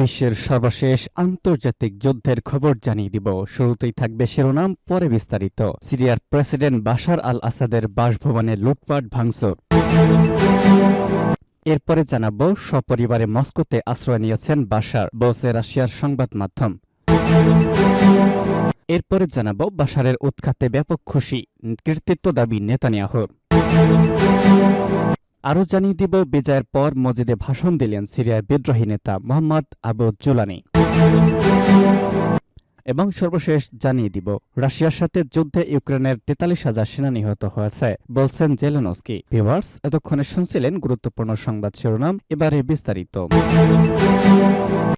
বিশ্বের সর্বশেষ আন্তর্জাতিক যুদ্ধের খবর জানিয়ে দিব। শুরুতেই থাকবে শিরোনাম, পরে বিস্তারিত। সিরিয়ার প্রেসিডেন্ট বাশার আল আসাদের বাসভবনে লুটপাট, ভাঙচুর। এরপরে জানাব, সপরিবারে মস্কোতে আশ্রয় নিয়েছেন বাশার, বলছে রাশিয়ার সংবাদ মাধ্যম। এরপরে জানাব, বাশারের উৎখাতে ব্যাপক খুশি, কৃতিত্ব দাবি নেতানিয়াহুর। আরও জানিয়ে দিব, বিজয়ের পর মসজিদে ভাষণ দিলেন সিরিয়ার বিদ্রোহী নেতা মোহাম্মদ আবু জুলানি। এবং সর্বশেষ জানিয়ে দিব, রাশিয়ার সাথে যুদ্ধে ইউক্রেনের তেতাল্লিশ হাজার সেনা নিহত হয়েছে, বলছেন জেলেনস্কি। ভিভার্স এতক্ষণে শুনছিলেন গুরুত্বপূর্ণ সংবাদ শিরোনাম, এবারে বিস্তারিত।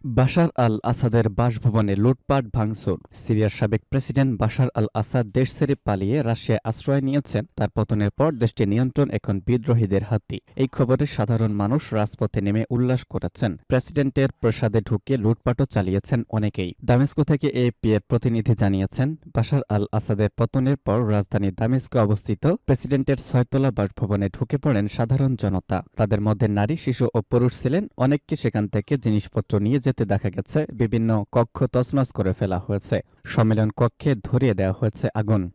বাশার আল আসাদের বাসভবনে লুটপাট, ভাঙচুর। সিরিয়ার সাবেক প্রেসিডেন্ট বাশার আল আসাদ দেশ ছেড়ে পালিয়ে রাশিয়ায় আশ্রয় নিয়েছেন। তার পতনের পর দেশটির নিয়ন্ত্রণ এখন বিদ্রোহীদের হাতে। এই খবরে সাধারণ মানুষ রাজপথে নেমে উল্লাস করেছেন। প্রেসিডেন্টের প্রসাদে ঢুকে লুটপাটও চালিয়েছেন অনেকেই। দামেস্কো থেকে এপি এর প্রতিনিধি জানিয়েছেন, বাশার আল আসাদের পতনের পর রাজধানী দামেস্কো অবস্থিত প্রেসিডেন্টের ছয়তলা বাসভবনে ঢুকে পড়েন সাধারণ জনতা। তাদের মধ্যে নারী, শিশু ও পুরুষ ছিলেন। অনেককে সেখান থেকে জিনিসপত্র নিয়ে যেতে দেখা গেছে, বিভিন্ন কক্ষ তছনছ করে ফেলা হয়েছে। সম্মেলন কক্ষে ধরিয়ে দেওয়া হয়েছে আগুন।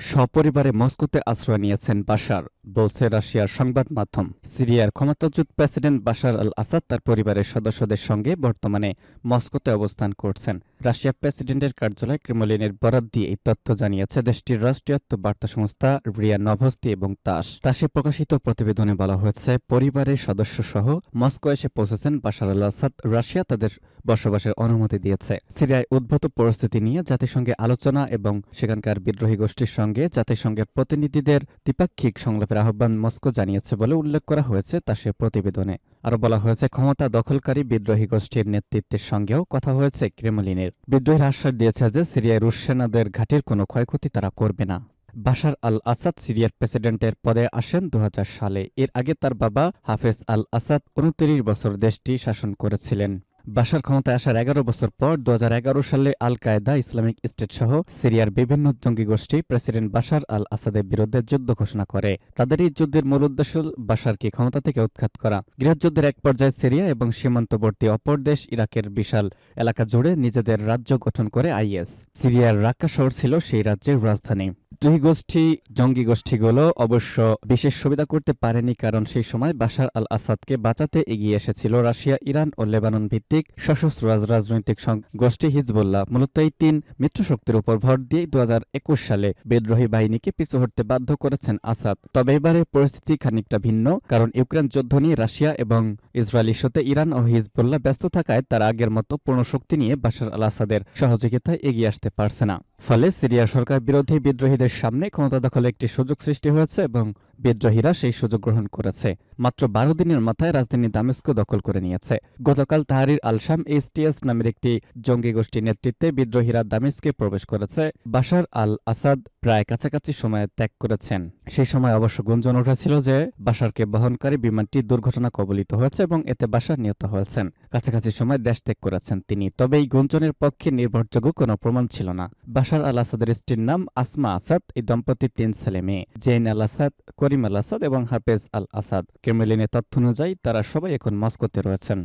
সপরিবারে মস্কোতে আশ্রয় নিয়েছেন বাশার। বলছে রাশিয়ার সংবাদ মাধ্যম। সিরিয়ার ক্ষমতাচ্যুত প্রেসিডেন্ট বাশার আল আসাদ তার পরিবারের সদস্যদের সঙ্গে বর্তমানে মস্কোতে অবস্থান করছেন। রাশিয়ার প্রেসিডেন্টের কার্যালয় ক্রেমলিনের বরাদ দিয়ে এই তথ্য জানিয়েছে দেশটির রাষ্ট্রীয়ত্ব বার্তা সংস্থা রিয়া নভস্তি এবং তাস। তাসে প্রকাশিত প্রতিবেদনে বলা হয়েছে, পরিবারের সদস্য সহ মস্কো এসে পৌঁছেছেন বাশার আল আসাদ রাশিয়া তাদের বসবাসের অনুমতি দিয়েছে। সিরিয়ায় উদ্ভূত পরিস্থিতি নিয়ে জাতিসংঘে আলোচনা এবং সেখানকার বিদ্রোহী গোষ্ঠীর সঙ্গে জাতিসংঘের প্রতিনিধিদের দ্বিপাক্ষিক সংলাপের আহ্বান মস্কো জানিয়েছে বলে উল্লেখ করা হয়েছে তা সে প্রতিবেদনে। আরও বলা হয়েছে, ক্ষমতা দখলকারী বিদ্রোহী গোষ্ঠীর নেতৃত্বের সঙ্গেও কথা হয়েছে ক্রেমলিনের। বিদ্রোহীর আশ্বাস দিয়েছে যে সিরিয়ায় রুশ সেনাদের ঘাটির কোনো ক্ষয়ক্ষতি তারা করবে না। বাশার আল আসাদ সিরিয়ার প্রেসিডেন্টের পদে আসেন দু হাজার সালে। এর আগে তার বাবা হাফেজ আল আসাদ উনত্রিশ বছর দেশটি শাসন করেছিলেন। বাশার ক্ষমতায় আসার এগারো বছর পর দু হাজার এগারো সালে আল কায়দা ইসলামিক স্টেট সহ সিরিয়ার বিভিন্ন জঙ্গি গোষ্ঠী প্রেসিডেন্ট বাশার আল আসাদের বিরুদ্ধে যুদ্ধ ঘোষণা করে। তাদের এই যুদ্ধের মূল উদ্দেশ্য বাশারকে ক্ষমতা থেকে উৎখাত করা। গৃহযুদ্ধের এক পর্যায়ে সিরিয়া এবং সীমান্তবর্তী অপর দেশ ইরাকের বিশাল এলাকা জুড়ে নিজেদের রাজ্য গঠন করে আইএস। সিরিয়ার রাক্কা শহর ছিল সেই রাজ্যের রাজধানী। দুই গোষ্ঠী জঙ্গি গোষ্ঠীগুলো অবশ্য বিশেষ সুবিধা করতে পারেনি কারণ সেই সময় বাশার আল আসাদকে বাঁচাতে এগিয়ে এসেছিল রাশিয়া, ইরান ও লেবানন ভিত্তিক সশস্ত্র রাজনৈতিক গোষ্ঠী হিজবুল্লাহ। মূলত এই তিন মিত্রশক্তির উপর ভর দিয়ে দু সালে বিদ্রোহী বাহিনীকে পিছু হটতে বাধ্য করেছেন আসাদ। তবে এবারে পরিস্থিতি খানিকটা ভিন্ন, কারণ ইউক্রেন যুদ্ধ নিয়ে রাশিয়া এবং ইসরায়েল ইস্যুতে ইরান ও হিজবুল্লাহ ব্যস্ত থাকায় তারা আগের মতো পূর্ণ শক্তি নিয়ে বাশার আল আসাদের সহযোগিতায় এগিয়ে আসতে পারছে না। ফলে সিরিয়া সরকার বিরোধী বিদ্রোহীদের সামনে ক্ষমতা দখলে একটি সুযোগ সৃষ্টি হয়েছে এবং বিদ্রোহীরা সেই সুযোগ গ্রহণ করেছে। মাত্র বারো দিনের মাথায় রাজধানী দামেস্কো দখল করে নিয়েছে। গতকাল তাহারির আলসাম এসটিএস নামের একটি জঙ্গি গোষ্ঠীর নেতৃত্বে বিদ্রোহীরা দামেস্কে প্রবেশ করেছে। বাশার আল আসাদ প্রায় কাছাকাছি সময়ে ত্যাগ করেছেন। সেই সময় অবশ্য গুঞ্জন উঠেছিল যে বাশারকে বহনকারী বিমানটি দুর্ঘটনা কবলিত হয়েছে এবং এতে বাশার নিহত হয়েছেন। কাছাকাছি সময় দেশ ত্যাগ করেছেন তিনি, তবে এই গুঞ্জনের পক্ষে নির্ভরযোগ্য কোনো প্রমাণ ছিল না। বাশার আল আসাদের স্ত্রীর নাম আসমা আসাদ, এই দম্পতির তিন ছেলে মেয়ে। Zein al Assad Karim al Assad এবং হাফেজ আল আসাদ। ক্রেমলিনের তথ্য অনুযায়ী তারা সবাই এখন মস্কোতে রয়েছেন।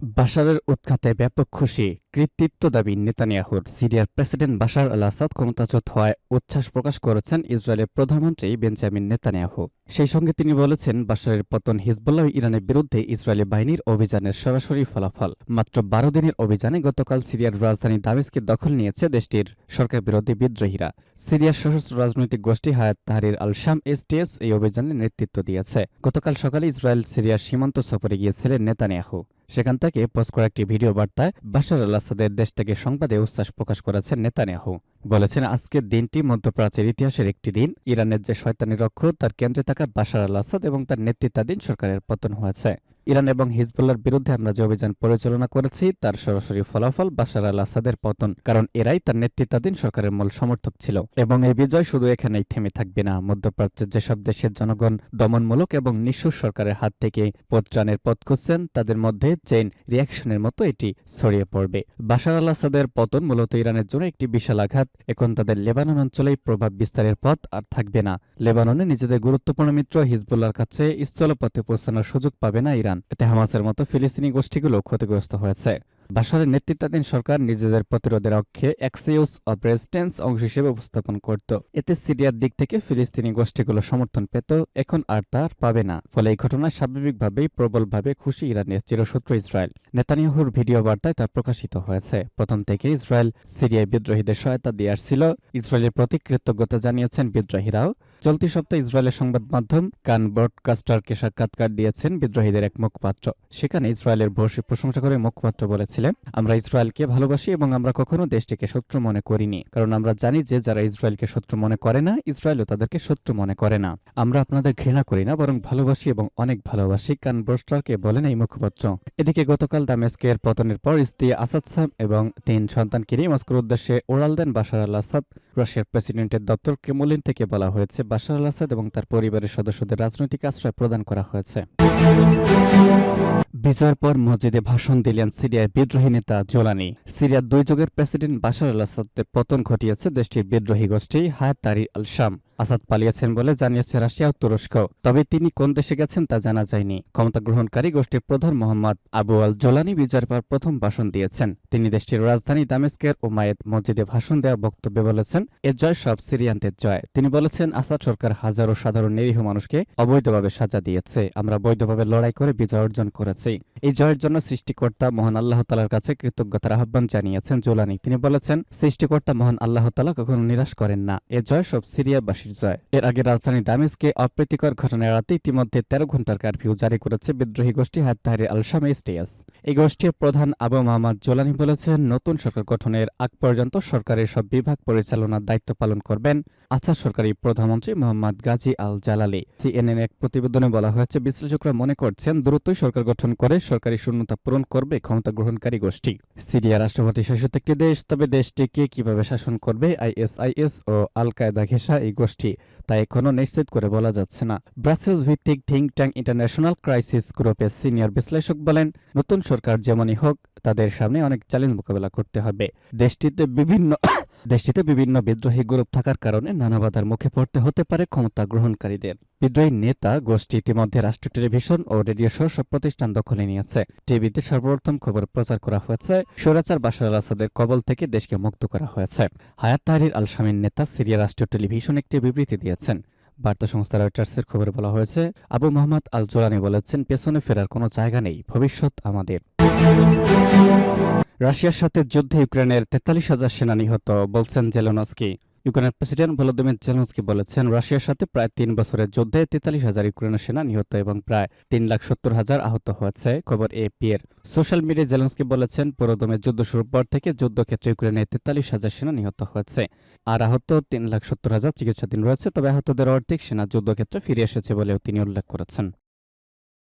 বাশারের উৎখাতে ব্যাপক খুশি কৃতিত্ব দাবি নেতানিয়াহুর। সিরিয়ার প্রেসিডেন্ট বাশার আল আসাদ ক্ষমতাচ্যুত হওয়ায় উচ্ছ্বাস প্রকাশ করেছেন ইসরায়েলের প্রধানমন্ত্রী বেঞ্জামিন নেতানিয়াহু। সেই সঙ্গে তিনি বলেছেন, বাশারের পতন হিজবুল্লাহ ইরানের বিরুদ্ধে ইসরায়েলি বাহিনীর অভিযানের সরাসরি ফলাফল। মাত্র বারো দিনের অভিযানে গতকাল সিরিয়ার রাজধানী দামেস্কের দখল নিয়েছে দেশটির সরকার বিরোধী বিদ্রোহীরা। সিরিয়ার সশস্ত্র রাজনৈতিক গোষ্ঠী হায়াত তাহারির আল শাম এসটিএস এই অভিযানে নেতৃত্ব দিয়েছে। গতকাল সকালে ইসরায়েল সিরিয়ার সীমান্ত সফরে গিয়েছিলেন নেতানিয়াহু। সেখান থেকে পোস্ট করা একটি ভিডিও বার্তায় বাশার আল আসাদের দেশ থেকে সংবাদে উচ্ছ্বাস প্রকাশ করেছেন নেতানিয়াহু। বলেছেন, আজকের দিনটি মধ্যপ্রাচ্যের ইতিহাসের একটি দিন। ইরানের যে শয়তানি রক্ষ, তার কেন্দ্রে থাকা বাশার আল আসাদ এবং তার নেতৃত্বাধীন সরকারের পতন হয়েছে। ইরান এবং হিজবুল্লার বিরুদ্ধে আমরা যে অভিযান পরিচালনা করেছি, তার সরাসরি ফলাফল বাশার আল আসাদের পতন, কারণ এরাই তার নেতৃত্বাধীন সরকারের মূল সমর্থক ছিল। এবং এই বিজয় শুধু এখানেই থেমে থাকবে না। মধ্যপ্রাচ্যের যেসব দেশের জনগণ দমনমূলক এবং নিঃস্ব সরকারের হাত থেকে পত্রানের পথ খুঁজছেন, তাদের মধ্যে চেইন রিয়াকশনের মতো এটি ছড়িয়ে পড়বে। বাশার আল আসাদের পতন মূলত ইরানের জন্য একটি বিশাল আঘাত। এখন তাদের লেবানন অঞ্চলেই প্রভাব বিস্তারের পথ আর থাকবে না। লেবাননে নিজেদের গুরুত্বপূর্ণ মিত্র হিজবুল্লার কাছে স্থলপথে পৌঁছানোর সুযোগ পাবে না ইরান। এতে হামাসের মতো ফিলিস্তিনি গোষ্ঠীগুলো ক্ষতিগ্রস্ত হয়েছে। বাশারের নেতৃত্বাধীন সরকার নিজেদের প্রতিরোধের অক্ষে এক্সিউস অব রেজিস্ট্যান্স অংশ হিসেবে উপস্থাপন করত। এতে সিরিয়ার দিক থেকে ফিলিস্তিনি গোষ্ঠীগুলো সমর্থন পেত, এখন আর তার পাবে না। ফলে এই ঘটনায় স্বাভাবিকভাবেই প্রবলভাবে খুশি ইরানের চিরশত্রু ইসরায়েল। নেতানিয়াহুর ভিডিও বার্তায় তা প্রকাশিত হয়েছে। প্রথম থেকে ইসরায়েল সিরিয়ায় বিদ্রোহীদের সহায়তা দিয়ে আসছিল। ইসরায়েলের প্রতি কৃতজ্ঞতা জানিয়েছেন বিদ্রোহীরাও। চলতি সপ্তাহে ইসরায়েলের সংবাদ মাধ্যম কান ব্রডকাস্টারকে সাক্ষাৎকার দিয়েছেন বিদ্রোহীদের এক মুখপাত্র। সেখানে ইসরায়েলের ভর্ষী প্রশংসা করে মুখপাত্র বলেছিলেন, আমরা ইসরায়েলকে ভালোবাসি এবং আমরা কখনো দেশটিকে শত্রু মনে করিনি। কারণ আমরা জানি যে যারা ইসরায়েলকে শত্রু মনে করে না, ইসরায়েলও তাদেরকে শত্রু মনে করে না। আমরা আপনাদের ঘৃণা করি না, বরং ভালোবাসি এবং অনেক ভালোবাসি কান ব্রস্টারকে বলেন এই মুখপাত্র। এদিকে গতকাল দামেস্কের পতনের পর স্ত্রী আসাদ সাম এবং তিন সন্তানকে নিয়ে মস্কোর উদ্দেশ্যে ওড়াল দেন বাশার আল আসাদ, রাশিয়ার প্রেসিডেন্টের দপ্তর ক্রেমলিন থেকে বলা হয়েছে। বাশার আল আসাদ এবং তার পরিবারের সদস্যদের রাজনৈতিক আশ্রয় প্রদান করা হয়েছে। বিজয়ের পর মসজিদে ভাষণ দিলেন সিরিয়ার বিদ্রোহী নেতা জোলানি। সিরিয়ার দুই যুগের প্রেসিডেন্ট বাশার আল আসাদের পতন ঘটিয়েছে দেশটির বিদ্রোহী গোষ্ঠী হায়াত তারি আল শাম আসাদ পালিয়েছেন বলে জানিয়েছে রাশিয়া ও তুরস্ক। তবে তিনি কোন দেশে গেছেন তা জানা যায়নি। ক্ষমতা গ্রহণকারী গোষ্ঠীর প্রধান মোহাম্মদ আবু আল জোলানি বিজয়ের পর প্রথম ভাষণ দিয়েছেন। তিনি দেশটির রাজধানী দামেস্কের ওমায়েদ মসজিদে ভাষণ দেওয়া বক্তব্যে বলেছেন, এ জয় সব সিরিয়ানদের জয়। তিনি বলেছেন, আসাদ সরকার হাজারো সাধারণ নিরীহ মানুষকে অবৈধভাবে সাজা দিয়েছে। আমরা বৈধভাবে লড়াই করে বিজয় অর্জন করেছি। এই জয়ের জন্য সৃষ্টিকর্তা মহান আল্লাহ তালার কাছে কৃতজ্ঞতার আহ্বান জানিয়েছেন জোলানি। তিনি বলেছেন, সৃষ্টিকর্তা মহান আল্লাহ তালা কখনো নিরাশ করেন না। এ জয় সব জয় এর আগে রাজধানী দামেস্কে অপ্রীতিকর ঘটনা এড়াতে ইতিমধ্যে তেরো ঘণ্টার কারফিউ জারি করেছে বিদ্রোহী গোষ্ঠী হাত তাহারি আল শামে স্টেয়াস এই গোষ্ঠীর প্রধান আবু মোহাম্মদ জোলানি বলেছেন, নতুন সরকার গঠনের আগ পর্যন্ত সরকারের সব বিভাগ পরিচালনার দায়িত্ব পালন করবেন। আচ্ছা সরকারি প্রধানমন্ত্রী মোহাম্মদ গাজী আল জালালি। সিএনএন এক প্রতিবেদনে বলা হয়েছে, বিশ্লেষকরা মনে করছেন, দ্রুতই সরকার গঠন করে সরকারি শূন্যতা পূরণ করবে ক্ষমতা গ্রহণকারী গোষ্ঠী। সিরিয়া রাষ্ট্রপতি শাসিত একটি দেশ, তবে দেশটিকে কীভাবে শাসন করবে আইএসআইএস ও আল কায়দা ঘেঁষা এই গোষ্ঠী, তা এখনও নিশ্চিত করে বলা যাচ্ছে না। ব্রাসেলস ভিত্তিক থিঙ্ক ট্যাঙ্ক ইন্টারন্যাশনাল ক্রাইসিস গ্রুপের সিনিয়র বিশ্লেষক বলেন, নতুন সরকার যেমনই হোক, তাদের সামনে অনেক চ্যালেঞ্জ মোকাবেলা করতে হবে। দেশটিতে বিভিন্ন দেশটিতে বিভিন্ন বিদ্রোহী গ্রুপ থাকার কারণে নানা বাধার মুখে পড়তে হতে পারে ক্ষমতা গ্রহণকারীদের। বিদ্রোহী নেতা গোষ্ঠী ইতিমধ্যে রাষ্ট্রীয় টেলিভিশন ও রেডিও সহ সব প্রতিষ্ঠান দখলে নিয়েছে। টিভিতে সর্বপ্রথম খবর প্রচার করা হয়েছে। স্বৈরাচার বাশার আল আসাদের কবল থেকে দেশকে মুক্ত করা হয়েছে। হায়াত তাহরির আল শামীর নেতা সিরিয়া রাষ্ট্রীয় টেলিভিশন একটি বিবৃতি দিয়েছেন। বার্তা সংস্থা রয়টার্সের খবরে বলা হয়েছে, আবু মোহাম্মদ আল জোলানি বলেছেন, পেছনে ফেরার কোনো জায়গা নেই, ভবিষ্যৎ আমাদের। রাশিয়ার সাথে যুদ্ধে ইউক্রেনের তেতাল্লিশ হাজার সেনা নিহত, বলছেন জেলোনস্কি। ইউক্রেনের প্রেসিডেন্ট ভলোদিমির জেলনস্কি বলেছেন, রাশিয়ার সাথে প্রায় তিন বছরের যুদ্ধে তেতাল্লিশ হাজার ইউক্রেনের সেনা নিহত এবং প্রায় তিন লাখ সত্তর হাজার আহত হয়েছে, খবর এপি এর সোশ্যাল মিডিয়ায় জেলনস্কি বলেছেন, পুরোদমে যুদ্ধ শুরুর পর থেকে যুদ্ধক্ষেত্রে ইউক্রেনে তেতাল্লিশ হাজার সেনা নিহত হয়েছে। আর আহত তিন লাখ সত্তর হাজার চিকিৎসাধীন রয়েছে, তবে আহতদের অর্ধেক সেনা যুদ্ধক্ষেত্রে ফিরে এসেছে বলেও তিনি উল্লেখ করেছেন।